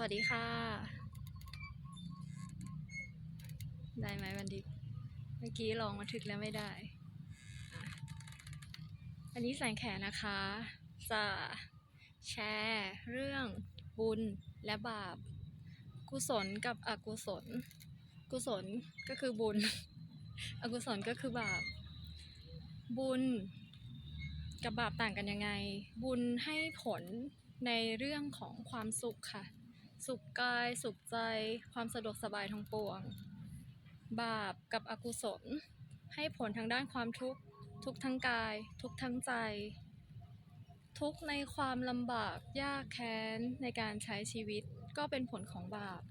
สวัสดีค่ะ ได้ไหมวันดีเมื่อกี้ลองมาถึกแล้วไม่ได้ อันนี้แสงแขนะคะ จะแชร์เรื่องบุญและบาป กุศลกับอกุศล กุศลก็คือบุญ อกุศลก็คือบาป บุญกับบาปต่างกันยังไง บุญให้ผลในเรื่องของความสุขค่ะ สุขกาย สุขใจ ความสะดวกสบายทั้งปวง บาปกับอกุศล ให้ผลทางด้านความทุกข์ ทุกทั้งกาย ทุกทั้งใจ ทุกในความลำบากยากแค้นในการใช้ชีวิตก็เป็นผลของบาป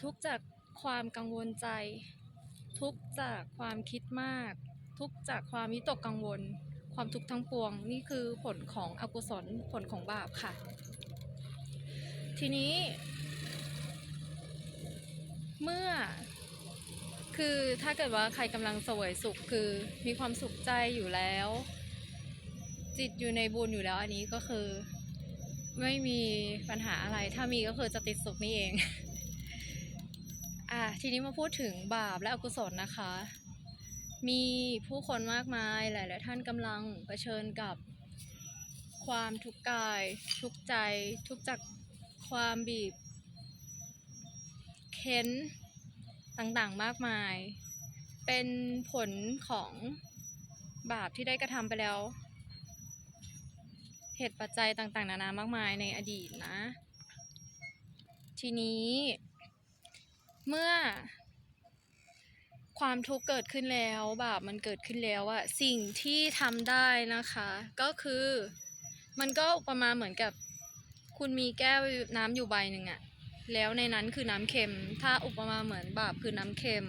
ทุกจากความกังวลใจ ทุกจากความคิดมาก ทุกจากความวิตกกังวล ความทุกข์ทั้งปวง นี่คือผลของอกุศลผลของบาปค่ะ ทีนี้ เมื่อ คือถ้าเกิดว่าใครกำลังเสวยสุขคือมีความสุขใจอยู่แล้ว จิตอยู่ในบุญอยู่แล้วอันนี้ก็คือ ไม่มีปัญหาอะไร ถ้ามีก็คือจะติดสุขนี่เอง อะทีนี้มาพูดถึงบาปและอกุศลนะคะ มีผู้คนมากมายหลาย ๆ ท่านกำลังเผชิญกับความทุกข์กาย ทุกข์ใจทุกข์จาก ความบีบ เค้นต่างๆมากมาย เป็นผลของบาปที่ได้กระทำไปแล้ว เหตุปัจจัยต่างๆ นานามากมายในอดีตนะ ทีนี้ เมื่อ ความทุกข์เกิดขึ้นแล้ว บาปมันเกิดขึ้นแล้วอะสิ่งที่ทำได้นะคะ ก็คือมันก็ประมาณเหมือนกับ คุณมีแก้วน้ำอยู่ใบหนึ่งอะแล้วในนั้นคือน้ำเค็ม ถ้าอุปมาเหมือนบาปคือน้ำเค็ม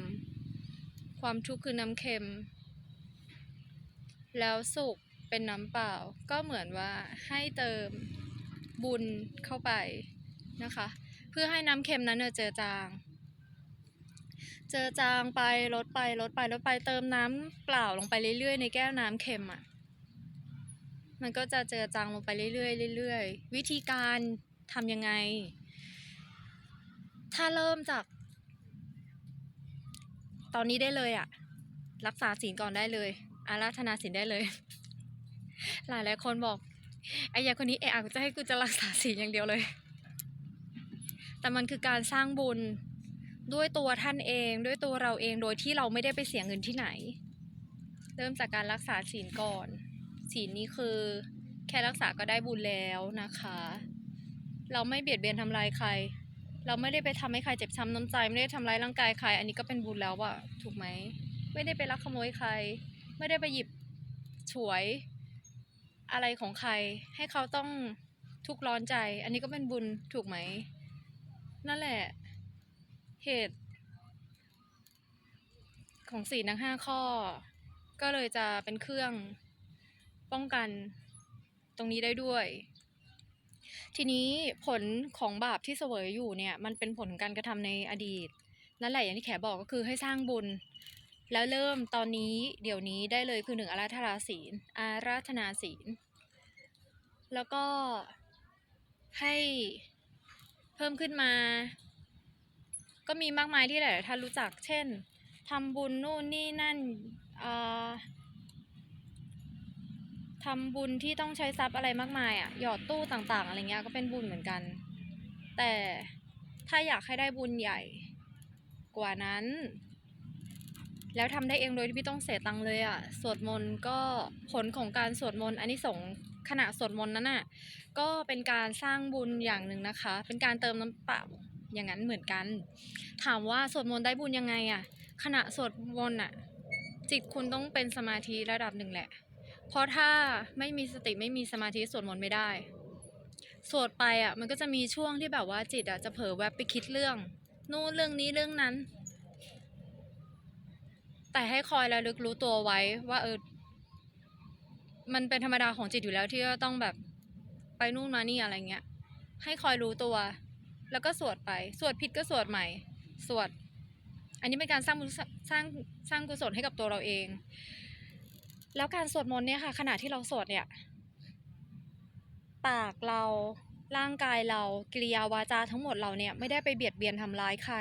ความทุกข์คือน้ำเค็ม แล้วสุขเป็นน้ำเปล่า ก็เหมือนว่าให้เติมบุญเข้าไปนะคะ เพื่อให้น้ำเค็มนั้นเนยเจอจาง เจอจางไปลดไปลดไปลดไปเติมน้ำเปล่าลงไปเรื่อยๆ ในแก้วน้ำเค็มอะ มันก็จะเจอจางลงไปเรื่อยๆเรื่อยๆวิธีการทำยังไง ถ้าเริ่มจาก ตอนนี้ได้เลยอะรักษาศีลก่อนได้เลย อาราธนาศีลได้เลย หลายหลายคนบอกไอ้ยาคนนี้เอะอะจะให้กูจะรักษาศีลอย่างเดียวเลย แต่มันคือการสร้างบุญด้วยตัวท่านเองด้วยตัวเราเองโดยที่เราไม่ได้ไปเสียเงินที่ไหน เริ่มจากการรักษาศีลก่อน ศีลนี้คือแค่รักษาก็ได้บุญแล้วนะคะ เราไม่เบียดเบียนทำลายใคร เราไม่ได้ไปทำให้ใครเจ็บช้ำน้ำใจไม่ได้ทำร้ายร่างกายใคร อันนี้ก็เป็นบุญแล้วอะถูกไหมไม่ได้ไปลักขโมยใคร ไม่ได้ไปหยิบฉวยอะไรของใคร ให้เขาต้องทุกข์ร้อนใจ อันนี้ก็เป็นบุญถูกไหม นั่นแหละ เหตุ ของศีลทั้งห้าข้อ ก็เลยจะเป็นเครื่อง ป้องกันตรงนี้ได้ด้วย ทีนี้ผลของบาปที่เสวยอยู่เนี่ย มันเป็นผลของการกระทำในอดีต นั่นแหละอย่างที่แขบอกก็คือให้สร้างบุญ แล้วเริ่มตอนนี้เดี๋ยวนี้ได้เลยคือหนึ่งอาราธนาศีล อาราธนาศีล แล้วก็ให้เพิ่มขึ้นมา ก็มีมากมายที่หลายท่านรู้จัก เช่นทำบุญนู่นนี่นั่นอ่า ทำบุญที่ต้องใช้ทรัพย์อะไรมากมายอะ่ะหยอดตู้ต่างๆ อะไรเงี้ยก็เป็นบุญเหมือนกัน แต่ถ้าอยากให้ได้บุญใหญ่ กว่านั้น แล้วทำได้เองโดยที่ไม่ต้องเสียตังค์เลยอะ่ะสวดมนต์ก็ผลของการสวดมนต์อันนี้สงส์ขณะสวดมนต์นั้นอะก็เป็นการสร้างบุญอย่างหนึ่งนะคะ เป็นการเติมน้ำเปล่าอย่างนั้นเหมือนกัน ถามว่าสวดมนต์ได้บุญยังไงอะขณะสวดมนต์อะจิตคุณต้องเป็นสมาธิระดับหนึ่งแหละ เพราะถ้าไม่มีสติไม่มีสมาธิสวดมนต์ไม่ได้ สวดไปอะมันก็จะมีช่วงที่แบบว่าจิตอะจะเผลอแวบไปคิดเรื่องนู่นเรื่องนี้เรื่องนั้น แต่ให้คอยระลึกรู้ตัวไว้ว่าเออมันเป็นธรรมดาของจิตอยู่แล้วที่จะต้องแบบไปนู่นมานี่อะไรเงี้ย ให้คอยรู้ตัว แล้วก็สวดไป สวดผิดก็สวดใหม่ สวด อันนี้เป็นการสร้างสร้างสร้างกุศลให้กับตัวเราเอง แล้วการสวดมนต์เนี่ยค่ะ ขณะที่เราสวดเนี่ย ปากเราร่างกายเรากิริยาวาจาทั้งหมดเราเนี่ยไม่ได้ไปเบียดเบียนทำร้ายใคร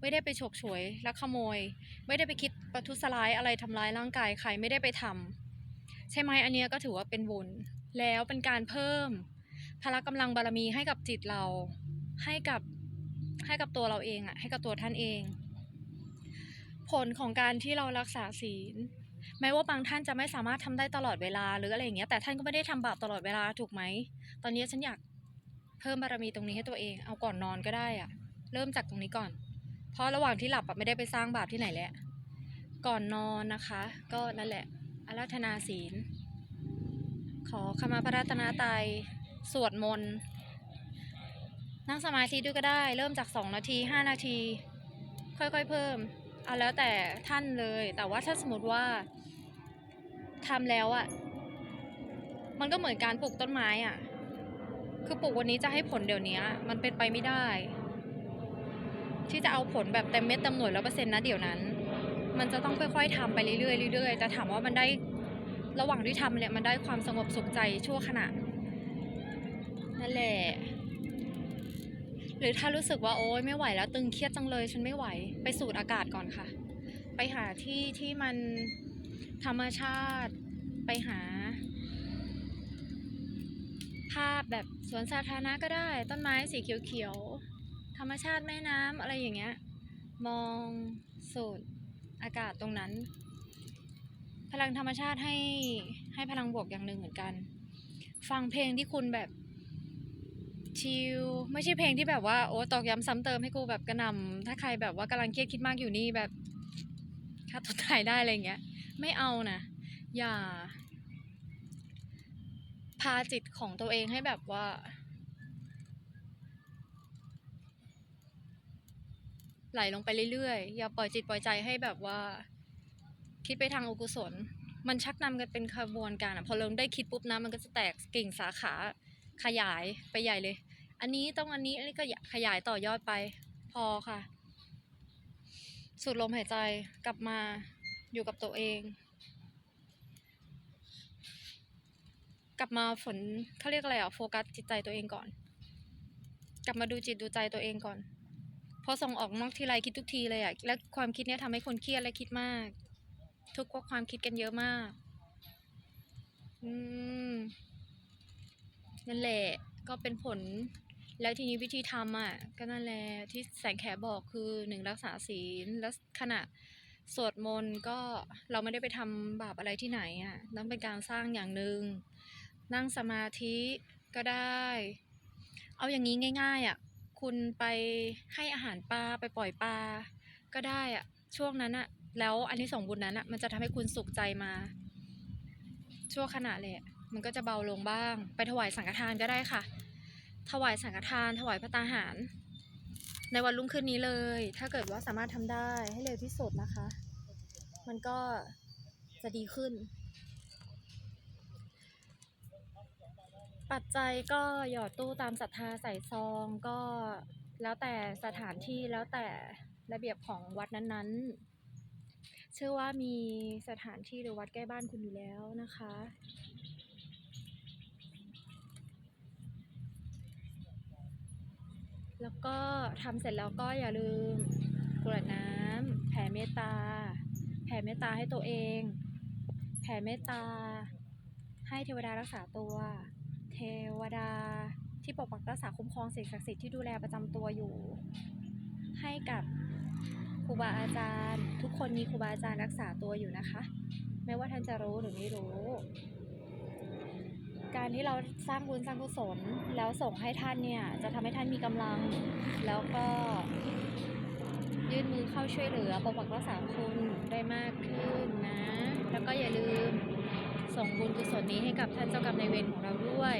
ไม่ได้ไปฉกฉวยลักขโมย ไม่ได้ไปคิดประทุษร้ายอะไรทำร้ายร่างกายใครไม่ได้ไปทำใช่ไหมอันเนี้ยก็ถือว่าเป็นบุญ แล้วเป็นการเพิ่มพละกำลังบารมีให้กับจิตเรา ให้กับให้กับตัวเราเองอะให้กับตัวท่านเอง ผลของการที่เรารักษาศีล แม้ว่าบางท่านจะไม่สามารถทำได้ตลอดเวลาหรืออะไรอย่างเงี้ยแต่ท่านก็ไม่ได้ทำบาปตลอดเวลาถูกไหมตอนนี้ฉันอยากเพิ่มบารมีตรงนี้ให้ตัวเองเอาก่อนนอนก็ได้อะเริ่มจากตรงนี้ก่อน เพราะระหว่างที่หลับไม่ได้ไปสร้างบาปที่ไหนแหละก่อนนอนนะคะ ก็นั่นแหละอาราธนาศีล ขอขมาพระรัตนตรัยสวดมนต์นั่งสมาธิด้วยก็ได้ เริ่มจาก 2 นาที 5 นาที ค่อยๆเพิ่ม เอาแล้วแต่ท่านเลย แต่ว่าถ้าสมมติว่า ทำแล้วอะ่ะมันก็เหมือนการปลูกต้นไม้อะ่ะคือปลูกวันนี้จะให้ผลเดี๋ยวนี้มันเป็นไปไม่ได้ ที่จะเอาผลแบบเต็มเม็ดเต็มหน่วยร้อเปอร์เซ็นต์นะเดี๋ยวนั้น มันจะต้องค่อยๆทำไปเรื่อยๆเรื่อยๆแต่ถามว่ามันได้ระหว่างที่ทำเนี่ยมันได้ความสงบสุขใจชั่วขณะนั่นแหละหรือถ้ารู้สึกว่าโอ๊ยไม่ไหวแล้วตึงเครียดจังเลยฉันไม่ไหว ไปสูดอากาศก่อนค่ะ ไปหาที่ที่มัน ธรรมชาติไปหา ภาพแบบสวนสาธารณะก็ได้ ต้นไม้สีเขียวๆ ธรรมชาติแม่น้ำอะไรอย่างเงี้ย มองสูดอากาศตรงนั้น พลังธรรมชาติให้ให้พลังบวกอย่างหนึ่งเหมือนกัน ฟังเพลงที่คุณแบบชิลไม่ใช่เพลงที่แบบว่าโอ้ตอกย้ำซ้ำเติมให้กูแบบกระนำถ้าใครแบบว่ากำลังเครียดคิดมากอยู่นี่แบบฆ่าตัวตายได้อะไรเงี้ย ไม่เอานะอย่า พาจิตของตัวเองให้แบบว่า ไหลลงไปเรื่อยๆ อย่าปล่อยจิตปล่อยใจให้แบบว่า คิดไปทางอกุศล มันชักนำกันเป็นขบวนการอะพอเราได้คิดปุ๊บนะมันก็จะแตกกิ่งสาขาขยายไปใหญ่เลย อันนี้ต้องอันนี้อันนี้ก็ขยายต่อยอดไป พอค่ะ สูดลมหายใจกลับมา อยู่กับตัวเอง กลับมาฝนเขาเรียกอะไรอะโฟกัสจิตใจตัวเองก่อน กลับมาดูจิตดูใจตัวเองก่อนพอส่งออกนอกทีไรคิดทุกทีเลยอะแล้วความคิดเนี้ยทำให้คนเครียดและคิดมาก ทุกข์เพราะความคิดกันเยอะมาก อืมนั่นแหละก็เป็นผลแล้วทีนี้วิธีทำอะ ก็นั่นแหละที่แสงแขบอกคือหนึ่งรักษาศีลแล้วขณะ สวดมนต์ก็เราไม่ได้ไปทำบาปอะไรที่ไหนอะนั่นเป็นการสร้างอย่างหนึ่งนั่งสมาธิก็ได้ เอาอย่างนี้ง่าย ๆอะคุณไปให้อาหารปลาไปปล่อยปลาก็ได้อะช่วงนั้นอะแล้วอันนี้ส่งบุญนั้นอะมันจะทำให้คุณสุขใจมา ชั่วขณะเลยมันก็จะเบาลงบ้าง ไปถวายสังฆทานก็ได้ค่ะ ถวายสังฆทาน ถวายพระตาหาร ในวันรุ่งขึ้นนี้เลย ถ้าเกิดว่าสามารถทำได้ให้เร็วที่สุดนะคะ มันก็จะดีขึ้น ปัจจัยก็หยอดตู้ตามศรัทธาใส่ซองก็แล้วแต่สถานที่แล้วแต่ระเบียบของวัดนั้นๆ เชื่อว่ามีสถานที่หรือวัดใกล้บ้านคุณอยู่แล้วนะคะ แล้วก็ทำเสร็จแล้วก็อย่าลืมกรวดน้ำแผ่เมตตา แผ่เมตตาให้ตัวเอง แผ่เมตตา ให้เทวดารักษาตัว เทวดาที่ปกปักรักษาคุ้มครองสิ่งศักดิ์สิทธิ์ที่ดูแลประจำตัวอยู่ ให้กับครูบาอาจารย์ ทุกคนมีครูบาอาจารย์รักษาตัวอยู่นะคะ ไม่ว่าท่านจะรู้หรือไม่รู้ การที่เราสร้างบุญสร้างกุศลแล้วส่งให้ท่านเนี่ยจะทำให้ท่านมีกำลัง แล้วก็ยื่นมือเข้าช่วยเหลือปกปักรักษาคุณได้มากขึ้นนะ แล้วก็อย่าลืมส่งบุญกุศลนี้ให้กับท่านเจ้ากรรมนายเวรของเราด้วย